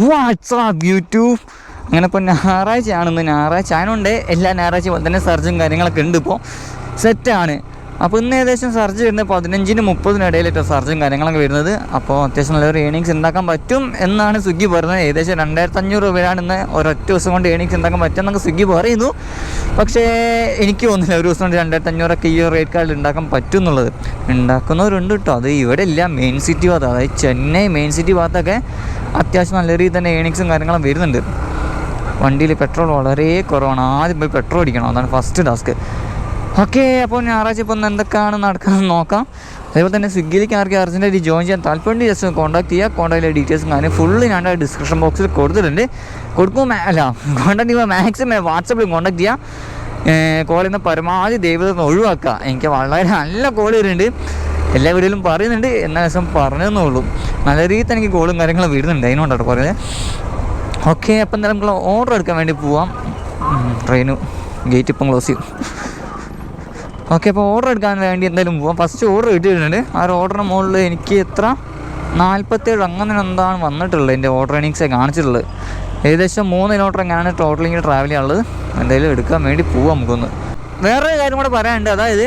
WhatsApp YouTube അങ്ങനെ ഇപ്പോൾ ഞായറാഴ്ചയാണെന്ന് ഞായറാഴ്ച ആയതുകൊണ്ട് എല്ലാ ഞായറാഴ്ച പോലെ തന്നെ സർജും കാര്യങ്ങളൊക്കെ ഉണ്ട് ഇപ്പോൾ സെറ്റാണ് അപ്പോൾ ഇന്ന് ഏകദേശം സർജ് വരുന്നത് പതിനഞ്ചിന് മുപ്പതിനും ഇടയിലിട്ടോ സർജും കാര്യങ്ങളൊക്കെ വരുന്നത്. അപ്പോൾ അത്യാവശ്യം നല്ലൊരു ഏണിങ്സ് ഉണ്ടാക്കാൻ പറ്റും എന്നാണ് സ്വിഗ്ഗി പറയുന്നത്. ഏകദേശം രണ്ടായിരത്തി അഞ്ഞൂറ് രൂപയാണ് ഇന്ന് ഒരൊറ്റ ദിവസം കൊണ്ട് ഏണിങ്സ് ഉണ്ടാക്കാൻ പറ്റും എന്നൊക്കെ സ്വിഗ്ഗി പറയുന്നു. പക്ഷേ എനിക്ക് തോന്നുന്നില്ല ഒരു ദിവസം കൊണ്ട് രണ്ടായിരത്തി അഞ്ഞൂറൊക്കെ ഈ റേറ്റ് കാർഡിൽ ഉണ്ടാക്കാൻ പറ്റും എന്നുള്ളത്. ഉണ്ടാക്കുന്നവരുണ്ട് കേട്ടോ അത് ഇവിടെ ഇല്ല. മെയിൻ സിറ്റി ഭാഗത്ത് അതായത് ചെന്നൈ മെയിൻ സിറ്റി ഭാഗത്തൊക്കെ അത്യാവശ്യം നല്ല രീതിയിൽ തന്നെ ഏണിങ്സും കാര്യങ്ങളും വരുന്നുണ്ട്. വണ്ടിയിൽ പെട്രോൾ വളരെ കുറവാണ്. ആദ്യം പോയി പെട്രോൾ അടിക്കണം. അതാണ് ഫസ്റ്റ് ടാസ്ക് ഓക്കെ അപ്പോൾ ഞായറാഴ്ച ഒന്ന് എന്തൊക്കെയാണ് നടക്കുന്നത് നോക്കാം. അതേപോലെ തന്നെ സ്വിഗ്ഗിയിലേക്ക് ആർക്കും അർജന്റായിട്ട് ജോയിൻ ചെയ്യാൻ താല്പര്യം ജസ്റ്റ് കോൺടാക്ട് ചെയ്യുക കോൺടാക്റ്റിലെ ഡീറ്റെയിൽസും കാര്യം ഫുള്ള് ഞാൻ ഡിസ്ക്രിപ്ഷൻ ബോക്സിൽ കൊടുത്തിട്ടുണ്ട്. കൊടുക്കുമ്പോൾ അല്ല കോൺടാക്ട് ചെയ്യുമ്പോൾ മാക്സിമം വാട്സപ്പിൽ കോൺടാക്ട് ചെയ്യുക കോൾ നിന്ന് പരമാവധി ദൈവത്തെ ഒഴിവാക്കുക. എനിക്ക് വളരെ നല്ല കോൾ വരുന്നുണ്ട്. എല്ലാ വീഡിയോയിലും പറയുന്നുണ്ട്. എന്നാൽ ദിവസം പറഞ്ഞതെന്നുള്ളൂ നല്ല രീതിയിൽ തന്നെ എനിക്ക് കോളും കാര്യങ്ങളും വരുന്നുണ്ട്. അതിനോട്ടോ കുറേ ഓക്കെ അപ്പം എന്തായാലും നമുക്ക് ഓർഡർ എടുക്കാൻ വേണ്ടി പോവാം. ട്രെയിനും ഗേറ്റ് ഇപ്പം ക്ലോസ് ചെയ്യും. ഓക്കെ അപ്പോൾ ഓർഡർ എടുക്കാൻ വേണ്ടി എന്തായാലും പോവാം. ഫസ്റ്റ് ഓർഡർ കിട്ടിയിട്ടുണ്ട്. ആ ഒരു ഓർഡറിന് മുകളിൽ എനിക്ക് എത്ര? നാൽപ്പത്തേഴ് അങ്ങനെ എന്താണ് വന്നിട്ടുള്ളത് എന്റെ ഓർഡർ എണിങ്സ് കാണിച്ചിട്ടുള്ളത്. ഏകദേശം മൂന്ന് കിലോമീറ്റർ എങ്ങനെയാണ് ടോട്ടലിങ് ട്രാവൽ ചെയ്യാനുള്ളത്. എന്തായാലും എടുക്കാൻ വേണ്ടി പോവാം നമുക്കൊന്ന്. വേറൊരു കാര്യം കൂടെ പറയാനുണ്ട്. അതായത്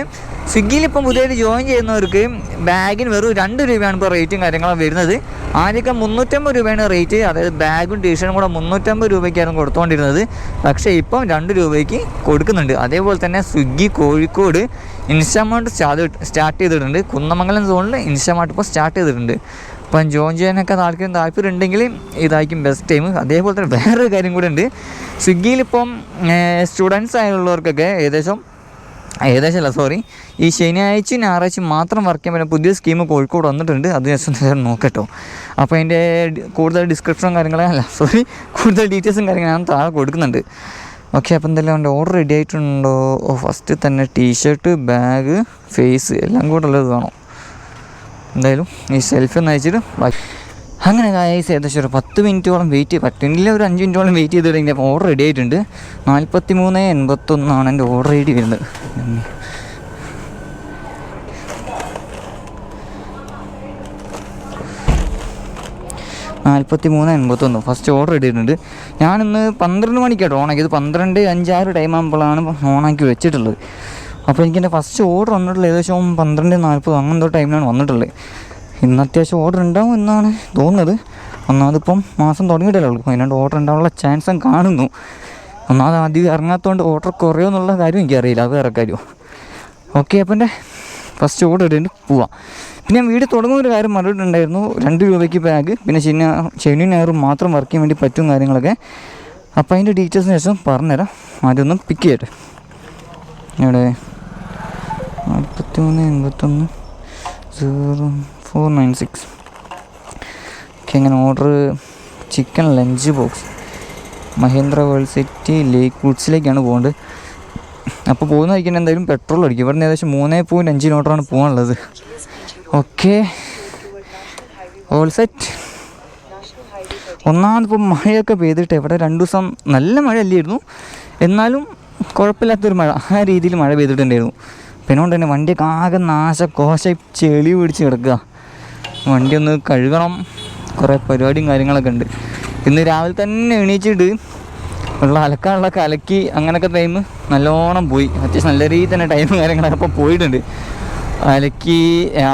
സ്വിഗ്ഗിയിൽ ഇപ്പം പുതിയതായിട്ട് ജോയിൻ ചെയ്യുന്നവർക്ക് ബാഗിന് വെറും രണ്ട് രൂപയാണ് ഇപ്പോൾ റേറ്റും കാര്യങ്ങളും വരുന്നത്. ആദ്യമൊക്കെ മുന്നൂറ്റമ്പത് രൂപയാണ് റേറ്റ്. അതായത് ബാഗും ടീഷർട്ടും കൂടെ മുന്നൂറ്റമ്പത് രൂപയ്ക്കായിരുന്നു കൊടുത്തുകൊണ്ടിരുന്നത്. പക്ഷേ ഇപ്പം രണ്ട് രൂപയ്ക്ക് കൊടുക്കുന്നുണ്ട്. അതേപോലെ തന്നെ സ്വിഗ്ഗി കോഴിക്കോട് ഇൻസ്റ്റാമാർട്ട് സ്റ്റാർട്ട് ചെയ്തിട്ടുണ്ട്. കുന്നമംഗലം സോണിൽ ഇൻസ്റ്റാമാർട്ട് ഇപ്പോൾ സ്റ്റാർട്ട് ചെയ്തിട്ടുണ്ട്. അപ്പം ജോയിൻ ചെയ്യാനൊക്കെ താല്പര്യം താല്പര്യം ഉണ്ടെങ്കിൽ ഇതായിരിക്കും ബെസ്റ്റ് ടൈം അതേപോലെ തന്നെ വേറൊരു കാര്യം കൂടെ ഉണ്ട്. സ്വിഗ്ഗിയിൽ ഇപ്പം സ്റ്റുഡൻസ് ആയുള്ളവർക്കൊക്കെ ഏകദേശം ഏകദേശം അല്ല സോറി ഈ ശനിയാഴ്ച ഞായറാഴ്ച മാത്രം വർക്ക് ചെയ്യാൻ പറ്റുന്ന പുതിയ സ്കീം കോഴിക്കോട് വന്നിട്ടുണ്ട്. അത് ജസ്റ്റ് നോക്കട്ടോ. അപ്പോൾ അതിന്റെ കൂടുതൽ ഡിസ്ക്രിപ്ഷനും കാര്യങ്ങളും അല്ല സോറി കൂടുതൽ ഡീറ്റെയിൽസും കാര്യങ്ങളും ഞാൻ താഴെ കൊടുക്കുന്നുണ്ട്. ഓക്കെ അപ്പോൾ എന്തെല്ലാം ഉണ്ട് ഓർഡർ റെഡി ആയിട്ടുണ്ടോ? ഓ ഫസ്റ്റ് തന്നെ ടീഷർട്ട് ബാഗ് ഫേസ് എല്ലാം കൂടെ ഉള്ളത് വേണം. എന്തായാലും ഈ സെൽഫി ഒന്ന് അയച്ചിട്ട് ബാക്കി അങ്ങനെ കായസ് ഏകദേശം ഒരു പത്ത് മിനിറ്റോളം വെയിറ്റ് പറ്റില്ല ഒരു അഞ്ച് മിനിറ്റോളം വെയിറ്റ് ചെയ്ത് അപ്പോൾ ഓർഡർ റെഡി ആയിട്ടുണ്ട്. നാൽപ്പത്തി മൂന്ന് എൺപത്തൊന്നാണ് എന്റെ ഓർഡർ റെഡി വരുന്നത്. നാൽപ്പത്തി മൂന്ന് എൺപത്തൊന്ന് ഫസ്റ്റ് ഓർഡർ ഇട്ടിട്ടുണ്ട് ഞാനിന്ന് പന്ത്രണ്ട് മണിക്കാട്ടോ ഓണാക്കിയത് പന്ത്രണ്ട് അഞ്ചാറ് ടൈം ആകുമ്പോഴാണ് ഓണാക്കി വെച്ചിട്ടുള്ളത്. അപ്പോൾ എനിക്ക് എന്റെ ഫസ്റ്റ് ഓർഡർ വന്നിട്ടുള്ളത് ഏകദേശം പന്ത്രണ്ട് നാൽപ്പത് അങ്ങനത്തെ ടൈമിലാണ് വന്നിട്ടുള്ളത്. ഇന്ന് അത്യാവശ്യം ഓർഡർ ഉണ്ടാവും എന്നാണ് തോന്നുന്നത്. ഒന്നാമതിപ്പം മാസം തുടങ്ങിയിട്ടല്ലേ ഉള്ളൂ. അതിനോട് ഓർഡർ ഉണ്ടാവാനുള്ള ചാൻസും കാണുന്നു. ഒന്നാമത് ആദ്യം ഇറങ്ങാത്തതുകൊണ്ട് ഓർഡർ കുറയോ എന്നുള്ള കാര്യം എനിക്കറിയില്ല. അത് വേറെ കാര്യം. ഓക്കെ അപ്പം എന്റെ ഫസ്റ്റ് ഓർഡർ ഇട്ടിട്ട് പോവാം. പിന്നെ ഞാൻ വീട് തുടങ്ങുന്ന ഒരു കാര്യം മറിയിട്ടുണ്ടായിരുന്നു രണ്ട് രൂപയ്ക്ക് ബാഗ് പിന്നെ ശനി ശനി ഞായറും മാത്രം വർക്ക് ചെയ്യാൻ വേണ്ടി പറ്റും കാര്യങ്ങളൊക്കെ. അപ്പോൾ അതിന്റെ ഡീറ്റെയിൽസിന് ശേഷം പറഞ്ഞുതരാം. ആദ്യം പിക്ക് ചെയ്യട്ടെ. ഇവിടെ നാൽപ്പത്തി മൂന്ന് എൺപത്തൊന്ന് zero four nine six okay അങ്ങനെ order chicken lunch box Mahindra world city lake വുഡ്സിലേക്കാണ് പോകേണ്ടത്. അപ്പോൾ പോകുന്ന വഴിക്ക് എന്തായാലും പെട്രോൾ അടിക്കും. ഇവിടെ ഏകദേശം മൂന്നേ പോയിന്റ് അഞ്ച് പോകാനുള്ളത്. ഓക്കെ ഓൾ സെറ്റ് ഒന്നാമത് ഇപ്പോൾ മഴയൊക്കെ പെയ്തിട്ട് ഇവിടെ രണ്ട് ദിവസം നല്ല മഴ അല്ലായിരുന്നു എന്നാലും കുഴപ്പമില്ലാത്തൊരു മഴ. ആ രീതിയിൽ മഴ പെയ്തിട്ടുണ്ടായിരുന്നു. പിന്നെ കൊണ്ട് തന്നെ വണ്ടിയൊക്കെ ആകെ നാശ കോശ ചെളി പിടിച്ച് കിടക്കുക. വണ്ടി ഒന്ന് കഴുകണം. കുറേ പരിപാടിയും കാര്യങ്ങളൊക്കെ ഉണ്ട്. ഇന്ന് രാവിലെ തന്നെ എണീച്ചിട്ട് ഉള്ള അലക്കാനുള്ള കലക്കി അങ്ങനെയൊക്കെ ടൈം നല്ലോണം പോയി. അത്യാവശ്യം നല്ല രീതിയിൽ തന്നെ ടൈം കാര്യങ്ങളൊക്കെ അപ്പോൾ പോയിട്ടുണ്ട്. അലക്കി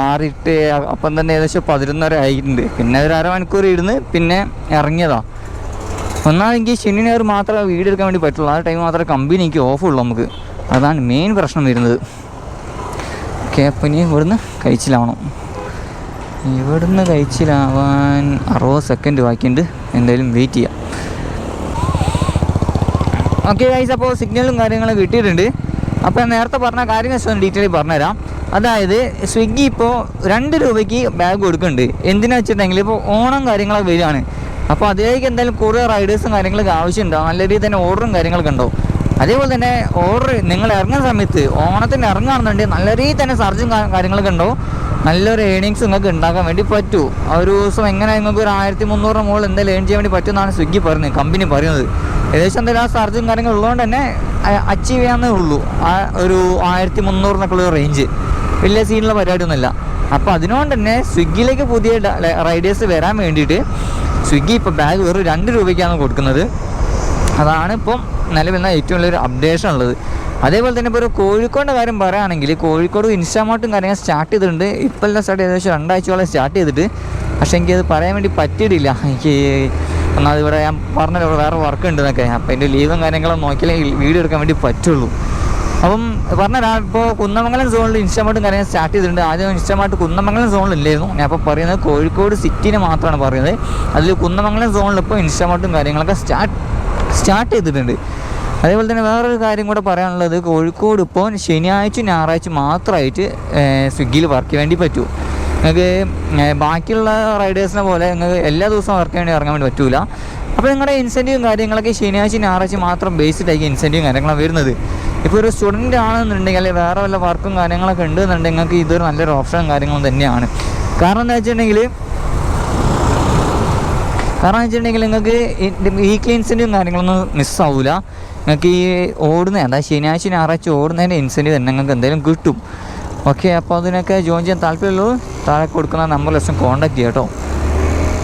ആറിട്ട് അപ്പം തന്നെ ഏകദേശം പതിനൊന്നര ആയിട്ടുണ്ട്. പിന്നെ ഒരു അരമണിക്കൂർ ഇരുന്ന് പിന്നെ ഇറങ്ങിയതാ. ഒന്നാമെങ്കിൽ ശനി ഞായർ മാത്രമേ വീട് എടുക്കാൻ വേണ്ടി പറ്റുള്ളൂ. ആ ടൈം മാത്രമേ കമ്പനിക്ക് എനിക്ക് ഓഫ് ഉള്ളൂ നമുക്ക്. അതാണ് മെയിൻ പ്രശ്നം വരുന്നത്. ഓക്കെ അപ്പം ഇനി ഇവിടുന്ന് കഴിച്ചിലാവണം. ഇവിടുന്ന് കഴിച്ചിലാവാൻ അറുപത് സെക്കൻഡ് ബാക്കിയുണ്ട്. എന്തായാലും വെയിറ്റ് ചെയ്യാം. ഓക്കെ ഗൈസ് അപ്പോൾ സിഗ്നലും കാര്യങ്ങളും കിട്ടിയിട്ടുണ്ട്. അപ്പോൾ നേരത്തെ പറഞ്ഞ കാര്യങ്ങൾ ഒന്ന് ഡീറ്റെയിൽ പറഞ്ഞുതരാം. അതായത് സ്വിഗ്ഗി ഇപ്പോൾ രണ്ട് രൂപയ്ക്ക് ബാഗ് കൊടുക്കുന്നുണ്ട്. എന്തിനാ വെച്ചിട്ടുണ്ടെങ്കിൽ ഇപ്പോൾ ഓണം കാര്യങ്ങളൊക്കെ വരികയാണ്. അപ്പോൾ അതിലേക്ക് എന്തായാലും കുറേ റൈഡേഴ്സും കാര്യങ്ങളൊക്കെ ആവശ്യമുണ്ടോ. നല്ല രീതിയിൽ തന്നെ ഓർഡറും കാര്യങ്ങളൊക്കെ ഉണ്ടാവും. അതേപോലെ തന്നെ ഓർഡർ നിങ്ങൾ ഇറങ്ങുന്ന സമയത്ത് ഓണത്തിന് ഇറങ്ങുകയാണെന്നുണ്ടെങ്കിൽ നല്ല രീതിയിൽ തന്നെ സർജും കാര്യങ്ങളൊക്കെ ഉണ്ടാവും. നല്ലൊരു ഏണിങ്സ് നിങ്ങൾക്ക് ഉണ്ടാക്കാൻ വേണ്ടി പറ്റൂ. ഒരു ദിവസം എങ്ങനെ നിങ്ങൾക്ക് ഒരു ആയിരത്തി മുന്നൂറിന് മുകളിൽ എന്തായാലും ഏൺ ചെയ്യാൻ വേണ്ടി പറ്റുമെന്നാണ് സ്വിഗ്ഗി പറയുന്നത് കമ്പനി പറയുന്നത്. ഏകദേശം എന്തായാലും ആ സർജും കാര്യങ്ങളും ഉള്ളതുകൊണ്ട് തന്നെ അച്ചീവ് ചെയ്യാന്നേ ഉള്ളൂ. ആ ഒരു ആയിരത്തി മുന്നൂറിനൊക്കെയുള്ള റേഞ്ച് വലിയ സീനുള്ള പരിപാടിയൊന്നുമില്ല. അപ്പോൾ അതിനോണ്ട് തന്നെ സ്വിഗ്ഗിയിലേക്ക് പുതിയ റൈഡേഴ്സ് വരാൻ വേണ്ടിയിട്ട് സ്വിഗ്ഗി ഇപ്പോൾ ബാഗ് വെറും രണ്ട് രൂപയ്ക്കാണ് കൊടുക്കുന്നത്. അതാണ് ഇപ്പം നിലവിൽ ഏറ്റവും വലിയൊരു അപ്ഡേഷൻ ഉള്ളത്. അതേപോലെ തന്നെ ഇപ്പോൾ ഒരു കോഴിക്കോടിന്റെ കാര്യം പറയുകയാണെങ്കിൽ കോഴിക്കോട് ഇൻസ്റ്റാമാർട്ടും കാര്യങ്ങൾ സ്റ്റാർട്ട് ചെയ്തിട്ടുണ്ട്. ഇപ്പോൾ എല്ലാം സ്റ്റാർട്ട് ഏകദേശം രണ്ടാഴ്ചയോളം സ്റ്റാർട്ട് ചെയ്തിട്ട്. പക്ഷേ എനിക്കത് പറയാൻ വേണ്ടി പറ്റിയിട്ടില്ല. എനിക്ക് എന്നാൽ ഇവിടെ ഞാൻ പറഞ്ഞല്ലോ വേറെ വർക്ക് ഉണ്ട് എന്നൊക്കെ അപ്പോൾ എന്റെ ലീവും കാര്യങ്ങളും നോക്കിയാലേ വീഡിയോ എടുക്കാൻ വേണ്ടി പറ്റുള്ളൂ. അപ്പം പറഞ്ഞാൽ ഇപ്പോൾ കുന്നമംഗലം സോണിൽ ഇൻസ്റ്റാമാർട്ടും കാര്യങ്ങൾ സ്റ്റാർട്ട് ചെയ്തിട്ടുണ്ട്. ആദ്യം ഇൻസ്റ്റാമാർട്ട് കുന്നമംഗലം സോണിലില്ലായിരുന്നു ഞാൻ അപ്പോൾ പറയുന്നത് കോഴിക്കോട് സിറ്റിനെ മാത്രമാണ് പറയുന്നത്. അതിൽ കുന്നമംഗലം സോണിൽ ഇപ്പോൾ ഇൻസ്റ്റാമാർട്ടും കാര്യങ്ങളൊക്കെ സ്റ്റാർട്ട് സ്റ്റാർട്ട് ചെയ്തിട്ടുണ്ട്. അതേപോലെ തന്നെ വേറൊരു കാര്യം കൂടെ പറയാനുള്ളത് കോഴിക്കോട് ഇപ്പോൾ ശനിയാഴ്ച ഞായറാഴ്ച മാത്രമായിട്ട് സ്വിഗ്ഗിയിൽ വർക്ക് വേണ്ടി പറ്റൂ. നിങ്ങൾക്ക് ബാക്കിയുള്ള റൈഡേഴ്സിനെ പോലെ നിങ്ങൾക്ക് എല്ലാ ദിവസവും വർക്ക് വേണ്ടി ഇറങ്ങാൻ വേണ്ടി പറ്റൂല. അപ്പോൾ നിങ്ങളുടെ ഇൻസെന്റീവും കാര്യങ്ങളൊക്കെ ശനിയാഴ്ച ഞായറാഴ്ച മാത്രം ബേസ്ഡായിരിക്കും ഇൻസെന്റീവും കാര്യങ്ങളും വരുന്നത്. ഇപ്പോൾ ഒരു സ്റ്റുഡന്റ് ആണെന്നുണ്ടെങ്കിൽ അല്ലെങ്കിൽ വേറെ വല്ല വർക്കും കാര്യങ്ങളൊക്കെ ഉണ്ടെന്നുണ്ടെങ്കിൽ നിങ്ങൾക്ക് ഇതൊരു നല്ലൊരു ഓപ്ഷനും കാര്യങ്ങളും തന്നെയാണ്. കാരണം എന്താ വെച്ചിട്ടുണ്ടെങ്കിൽ കാരണം വെച്ചിട്ടുണ്ടെങ്കിൽ നിങ്ങൾക്ക് ഈ ഇൻസെന്റീവും കാര്യങ്ങളൊന്നും മിസ്സാവില്ല നിങ്ങൾക്ക് ഈ ഓടുന്ന അതായത് ശനിയാഴ്ച ഞായറാഴ്ച ഓടുന്നതിന്റെ ഇൻസെന്റീവ് തന്നെ നിങ്ങൾക്ക് എന്തെങ്കിലും കിട്ടും. ഓക്കെ അപ്പോൾ അതിനൊക്കെ ജോയിൻ ചെയ്യാൻ താല്പര്യമുള്ളൂ. താഴെ കൊടുക്കുന്ന നമ്പർ ലക്ഷം കോൺടാക്ട് ചെയ്യാം കേട്ടോ.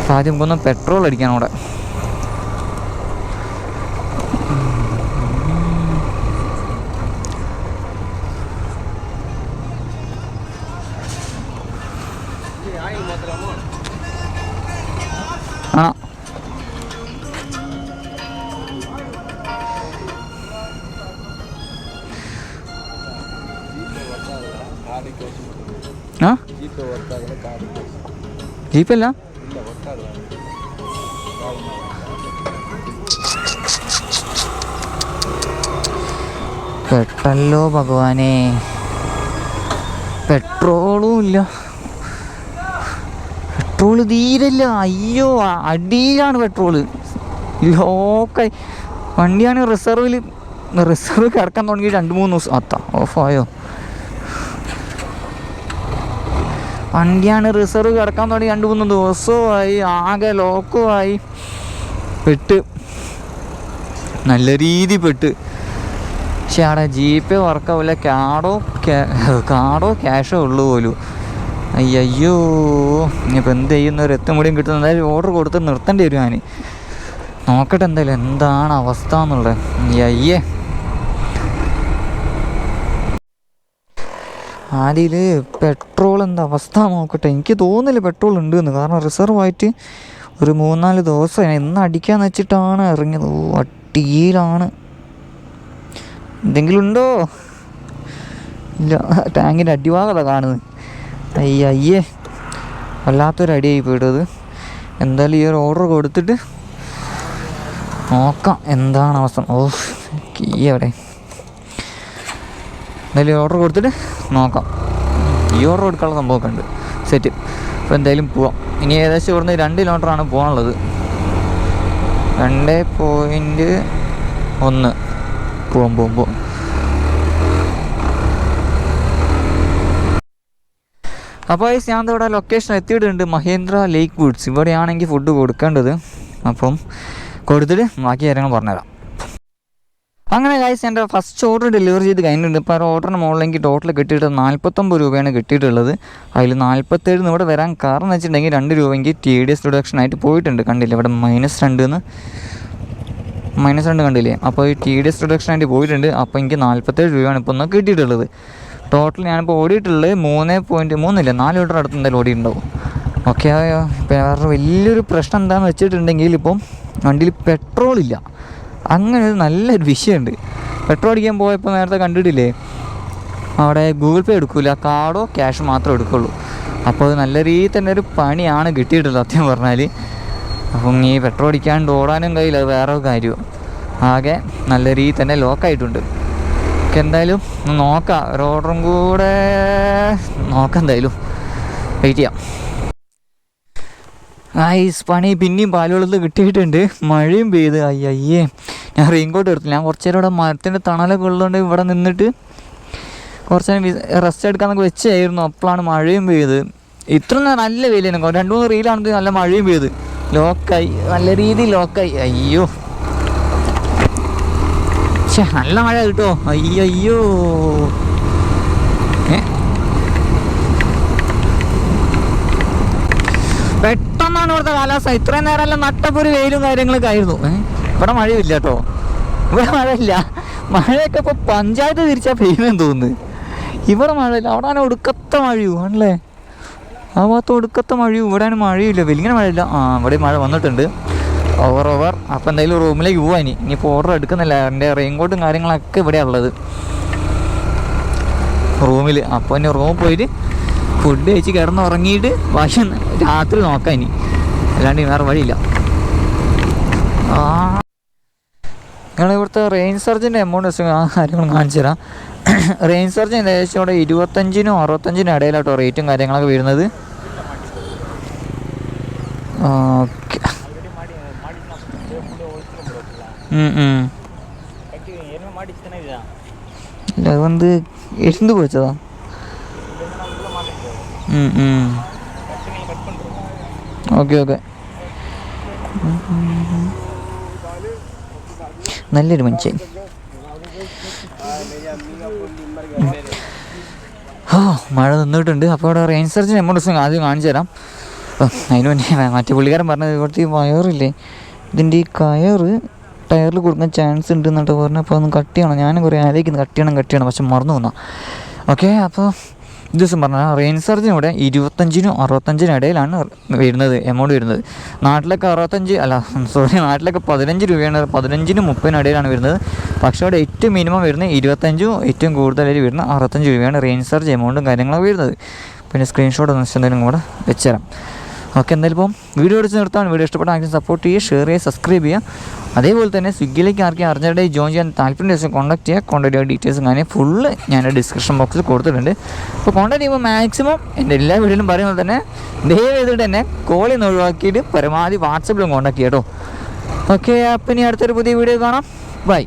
അപ്പോൾ ആദ്യം നമുക്കൊന്ന് പെട്രോൾ അടിക്കണം അവിടെ. ആ. ജീപ്പല്ല? പെട്ടല്ലോ ഭഗവാനെ. പെട്രോളും ഇല്ല. പെട്രോൾ തീരല്ല അയ്യോ അടിയിലാണ് പെട്രോൾ. ലോക്കായി വണ്ടിയാണ് റിസർവിൽ റിസർവ് കിടക്കാൻ തുടങ്ങി രണ്ട് മൂന്ന് ദിവസം. അത്ത ഓഫായോ വണ്ടിയാണ് റിസർവ് കിടക്കാൻ തുടങ്ങി രണ്ട് മൂന്ന് ദിവസവുമായി ആകെ ലോക്കുമായി. പെട്ട്. നല്ല രീതി പെട്ട്. പക്ഷെ അവിടെ ജി പേ വർക്കാവില്ല കാർഡോ കാർഡോ ക്യാഷോ ഉള്ളു പോലും. അയ്യോ ഇനിയിപ്പോൾ എന്ത് ചെയ്യുന്ന? ഒരു എത്തും കൂടിയും കിട്ടുന്ന. എന്തായാലും ഓർഡർ കൊടുത്ത് നിർത്തേണ്ടി വരും ഞാൻ നോക്കട്ടെ എന്തായാലും എന്താണ് അവസ്ഥ എന്നുള്ളത്. അയ്യേ ആദ്യയിൽ പെട്രോൾ എന്താ അവസ്ഥ നോക്കട്ടെ. എനിക്ക് തോന്നുന്നില്ല പെട്രോൾ ഉണ്ട് എന്ന് കാരണം റിസർവ് ആയിട്ട് ഒരു മൂന്നാൽ ദിവസം ഇന്ന് അടിക്കാന്ന് വെച്ചിട്ടാണ് ഇറങ്ങിയത്. ഓ അട്ടിയിലാണ് എന്തെങ്കിലും ഉണ്ടോ? ഇല്ല. ടാങ്കിന്റെ അടിഭാഗത കാണുന്നത്. അയ്യ അയ്യേ. വല്ലാത്തൊരു അടിയായി പോയിട്ടത് എന്തായാലും ഈ ഒരു ഓർഡർ കൊടുത്തിട്ട് നോക്കാം എന്താണ് അവസ്ഥ. ഓ കീ അവിടെ എന്തായാലും ഓർഡർ കൊടുത്തിട്ട് നോക്കാം. ഈ ഓർഡർ കൊടുക്കാനുള്ള സംഭവമൊക്കെ ഉണ്ട് സെറ്റ് അപ്പോൾ എന്തായാലും പോവാം. ഇനി ഏകദേശം ഇവിടുന്ന് രണ്ട് കിലോമീറ്ററാണ് പോകാനുള്ളത് രണ്ട് പോയിന്റ് ഒന്ന് പോവാം പോവാം അപ്പോൾ ഈ ഞാൻ ഇവിടെ ലൊക്കേഷൻ എത്തിയിട്ടുണ്ട്. മഹേന്ദ്ര ലേക്ക് വുഡ്സ് ഇവിടെയാണെങ്കിൽ ഫുഡ് കൊടുക്കേണ്ടത്. അപ്പം കൊടുത്തിട്ട് ബാക്കി കാര്യങ്ങൾ പറഞ്ഞുതരാം. അങ്ങനെ ഗൈസ് എന്റെ ഫസ്റ്റ് ഓർഡർ ഡെലിവറി ചെയ്ത് കഴിഞ്ഞിട്ടുണ്ട്. ഇപ്പോൾ ആ ഓർഡറിന് മുകളിലേക്ക് ടോട്ടൽ കിട്ടിയിട്ട് നാൽപ്പത്തൊമ്പത് രൂപയാണ് കിട്ടിയിട്ടുള്ളത്. അതിൽ നാൽപ്പത്തേഴ് ഇവിടെ വരാൻ കാരണം വെച്ചിട്ടുണ്ടെങ്കിൽ രണ്ട് രൂപയ്ക്ക് ടി ഡി എസ് റിഡക്ഷൻ ആയിട്ട് പോയിട്ടുണ്ട്. കണ്ടില്ല? ഇവിടെ മൈനസ് രണ്ട് എന്ന്. മൈനസ് രണ്ട് കണ്ടില്ലേ? അപ്പോൾ ഈ ടി ഡി എസ് റിഡക്ഷൻ ആയിട്ട് പോയിട്ടുണ്ട്. അപ്പോൾ എനിക്ക് നാൽപ്പത്തേഴ് രൂപയാണ് ഇപ്പോൾ ഒന്ന് കിട്ടിയിട്ടുള്ളത്. ടോട്ടൽ ഞാനിപ്പോൾ ഓടിയിട്ടുള്ളത് മൂന്ന് പോയിന്റ് മൂന്നില്ല നാല് ലിറ്റർ അടുത്ത് എന്തായാലും ഓടിയിട്ടുണ്ടാവും. ഓക്കെ വേറെ വലിയൊരു പ്രശ്നം എന്താണെന്ന് വെച്ചിട്ടുണ്ടെങ്കിൽ ഇപ്പം വണ്ടിയിൽ പെട്രോൾ ഇല്ല. അങ്ങനെ ഒരു നല്ലൊരു വിഷയമുണ്ട്. പെട്രോൾ അടിക്കാൻ പോയപ്പോൾ നേരത്തെ കണ്ടിട്ടില്ലേ? അവിടെ ഗൂഗിൾ പേ എടുക്കില്ല കാർഡോ ക്യാഷ് മാത്രമേ എടുക്കുള്ളൂ. അപ്പോൾ അത് നല്ല രീതിയിൽ തന്നെ ഒരു പണിയാണ് കിട്ടിയിട്ടുള്ളത് സത്യം പറഞ്ഞാൽ അപ്പം ഈ പെട്രോൾ അടിക്കാണ്ട് ഓടാനും കഴിയില്ല അത് വേറെ കാര്യവും. കാര്യം ആകെ നല്ല രീതിയിൽ തന്നെ ലോക്കായിട്ടുണ്ട് ഒക്കെ എന്തായാലും നോക്കാം. ഒരു ഓർഡറും കൂടെ നോക്കാം എന്തായാലും. വെയിറ്റ് ചെയ്യാം. ഐസ് പണി പിന്നെയും പാലുവെള്ളത്ത് കിട്ടിയിട്ടുണ്ട്. മഴയും പെയ്ത്. അയ്യയ്യേ. ഞാൻ റെയിൻകോട്ട് എടുത്തില്ല ഞാൻ കുറച്ച് നേരം ഇവിടെ മരത്തിന്റെ തണലൊക്കെ ഉള്ളതുകൊണ്ട് ഇവിടെ നിന്നിട്ട് കുറച്ച് നേരം റെസ്റ്റ് എടുക്കാമെന്നൊക്കെ വെച്ചായിരുന്നു. അപ്പോഴാണ് മഴയും പെയ്ത്. ഇത്ര നല്ല വെയിലായിരുന്നു. രണ്ട് മൂന്ന് റീലാണെങ്കിൽ നല്ല മഴയും പെയ്ത്. ലോക്കായി നല്ല രീതിയിൽ ലോക്കായി അയ്യോ. നല്ല മഴ കിട്ടോ. അയ്യോ മാസം ഇത്രയും നേരം നട്ടപ്പൊരു വെയിലും കാര്യങ്ങളൊക്കെ ആയിരുന്നു? ഇവിടെ മഴയില്ല കേട്ടോ. ഇവിടെ മഴയില്ല. മഴയൊക്കെ ഇപ്പോൾ പഞ്ചായത്ത് തിരിച്ചാൽ പെയ്യുമെന്ന് തോന്നുന്നു. ഇവിടെ മഴയില്ല. അവിടെ ആണ് ഒടുക്കത്ത മഴയു. ആണല്ലേ? ആ ഭാഗത്ത് ഒടുക്കത്ത മഴയു. ഇവിടെ ആണ് മഴയില്ല. വലിയ മഴയില്ല. ആ ഇവിടെ മഴ വന്നിട്ടുണ്ട്. ഓവർ ഓവർ അപ്പോൾ എന്തായാലും റൂമിലേക്ക് പോവാ ഇനി. ഇനിയിപ്പോൾ ഓർഡർ എടുക്കുന്നില്ല. എന്റെ റെയിൻകോട്ടും കാര്യങ്ങളൊക്കെ ഇവിടെയാണ് ഉള്ളത്. റൂമിൽ അപ്പോൾ ഇനി റൂമിൽ പോയിട്ട് ഫുഡ് കഴിച്ച് കിടന്നുറങ്ങിയിട്ട് ഉറങ്ങിയിട്ട് രാത്രി നോക്കാം ഇനി. അല്ലാണ്ട് വേറെ വഴിയില്ല. ആ. ഇവിടുത്തെ റെയിൻ സർജിന്റെ എമൗണ്ട് വെച്ച് ആ കാര്യങ്ങളും കാണിച്ചു തരാം. റെയിൻ സർജൻ ഏകദേശം ഇവിടെ ഇരുപത്തഞ്ചിനും അറുപത്തഞ്ചിനും ഇടയിലാട്ടോ റേറ്റും കാര്യങ്ങളൊക്കെ വരുന്നത്. ഓക്കെ. അതുകൊണ്ട് வந்து எழுந்து ഓക്കെ ഓക്കെ. നല്ലൊരു മനുഷ്യൻ. ഓ മഴ നിന്നിട്ടുണ്ട്. അപ്പോൾ അവിടെ റെയിൻ സർജിന് എമൗണ്ട് ആദ്യം കാണിച്ചു തരാം. അതിന് മുന്നേ മറ്റേ പുള്ളിക്കാരൻ പറഞ്ഞത് ഇവിടുത്തെ വയറില്ലേ? ഇതിന്റെ ഈ കയറ് ടയറിൽ കൊടുക്കാൻ ചാൻസ് ഉണ്ട് എന്നിട്ട് പറഞ്ഞപ്പോൾ ഒന്ന് കട്ട് ചെയ്യണം. ഞാനും കുറേ ആലോചിക്കുന്നു. കട്ട് ചെയ്യണം കട്ട് ചെയ്യണം. പക്ഷെ മറന്നു പോന്നാ. ഓക്കെ അപ്പോൾ ദിവസം പറഞ്ഞാൽ റെയിൻ സർജിന് ഇവിടെ ഇരുപത്തഞ്ചിനും അറുപത്തഞ്ചിനും ഇടയിലാണ് വരുന്നത് എമൗണ്ട് വരുന്നത്. നാട്ടിലൊക്കെ അറുപത്തഞ്ച് അല്ല സോറി നാട്ടിലൊക്കെ പതിനഞ്ച് രൂപയാണ് പതിനഞ്ചിനും മുപ്പതിനും ഇടയിലാണ് വരുന്നത്. പക്ഷേ അവിടെ ഏറ്റവും മിനിമം വരുന്നത് ഇരുപത്തഞ്ചും ഏറ്റവും കൂടുതലായി വരുന്ന അറുപത്തഞ്ച് രൂപയാണ് റെയിൻ സർജ് എമൗണ്ടും കാര്യങ്ങളും വരുന്നത്. പിന്നെ സ്ക്രീൻഷോട്ട് ഒന്ന് എന്തെങ്കിലും കൂടെ വെച്ചുതരാം ഓക്കെ എന്തായാലും ഇപ്പം വീഡിയോ എടുത്ത് നിർത്താൻ വീഡിയോ ഇഷ്ടപ്പെട്ടാൽ ആക്ഷൻ സപ്പോർട്ട് ചെയ്യുക ഷെയർ ചെയ്യുക സബ്സ്ക്രൈബ് ചെയ്യുക. അതേപോലെ തന്നെ സ്വിഗ്ഗിയിലേക്ക് ആർക്കും അർജന്റായി ജോയിൻ ചെയ്യാൻ താല്പര്യം ദിവസം കോൺടാക്ട് ചെയ്യുക. കോൺടാക്ട് ഡീറ്റെയിൽസും കാര്യം ഫുള്ള് ഞാൻ ഡിസ്ക്രിപ്ഷൻ ബോക്സിൽ കൊടുത്തിട്ടുണ്ട്. അപ്പോൾ കോൺടാക്ട് ചെയ്യുമ്പോൾ മാക്സിമം എന്റെ എല്ലാ വീട്ടിലും പറയുന്നത് തന്നെ ദയവ് ചെയ്തിട്ട് തന്നെ കോളിൽ നിന്ന് ഒഴിവാക്കിയിട്ട് പരമാവധി വാട്സപ്പിലും കോൺടാക്ട് ചെയ്യാം കേട്ടോ. ഓക്കെ അപ്പം ഇനി അടുത്തൊരു പുതിയ വീഡിയോ കാണാം. ബൈ